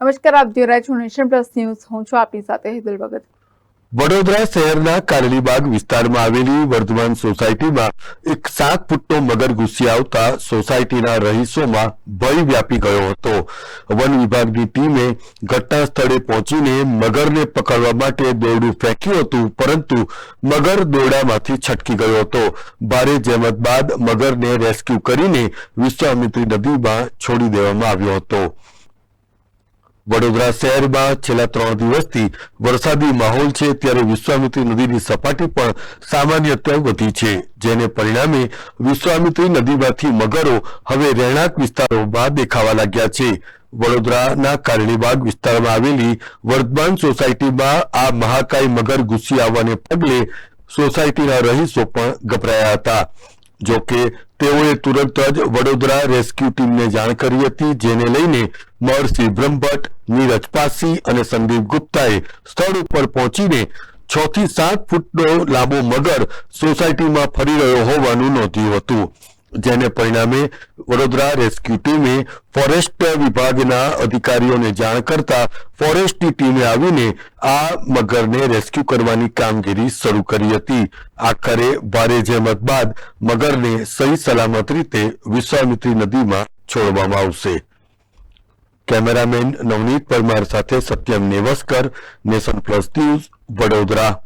નમસ્કાર, આપ જોઈ રહ્યા છો નેશન પ્લસ ન્યૂઝ. હું છું આપની સાથે હેતલ ભગત. વડોદરા શહેરના કારેલીબાગ વિસ્તારમાં આવેલી વર્ધમાન સોસાયટીમાં એક સાત ફૂટનો મગર ઘૂસી આવતા સોસાયટીના રહીશોમાં ભય વ્યાપી ગયો હતો. વન વિભાગની ટીમે ઘટના સ્થળે પહોંચીને મગરને પકડવા માટે દોરડું ફેંક્યું હતું, પરંતુ મગર દોરડામાંથી છટકી ગયો હતો. ભારે જહેમત બાદ મગરને રેસ્ક્યુ કરીને વિશ્વામિત્રી નદીમાં છોડી દેવામાં આવ્યો હતો. વડોદરા શહેરમાં છેલ્લા ત્રણ દિવસથી વરસાદી માહોલ છે, ત્યારે વિશ્વામિત્રી નદીની સપાટી પણ સામાન્યતઃ વધી છે. જેને પરિણામે વિશ્વામિત્રી નદીમાંથી મગરો હવે રહેણાંક વિસ્તારોમાં દેખાવા લાગ્યા છે. વડોદરાના કારણીબાગ વિસ્તારમાં આવેલી વર્ધમાન સોસાયટીમાં આ મહાકાય મગર ઘૂસી આવવાને પગલે સોસાયટીના રહીશો પણ ગભરાયા હતા. જો કે તેઓએ તુરંત જ વડોદરા રેસ્ક્યુ ટીમને જાણ કરી હતી, જેને લઈને મહર્ષિ બ્રહ્મભટ્ટ, નીરજ પાસી અને સંદીપ ગુપ્તાએ સ્થળ ઉપર પહોંચીને છ થી સાત ફૂટનો લાંબો મગર સોસાયટીમાં ફરી રહ્યો હોવાનું નોંધ્યું હતું. જેને પરિણામે વડોદરા રેસ્ક્યુ ટીમે ફોરેસ્ટ વિભાગના અધિકારીઓને જાણ કરતા ફોરેસ્ટની ટીમે આવીને આ મગરને રેસ્ક્યુ કરવાની કામગીરી શરૂ કરી હતી. આખરે ભારે જહેમત બાદ મગરને સહી સલામત રીતે વિશ્વામિત્રી નદીમાં છોડવામાં આવશે. કેમેરામેન નવનીત પરમાર સાથે Satyam Nevaskar, Nation Plus News, Vadodara.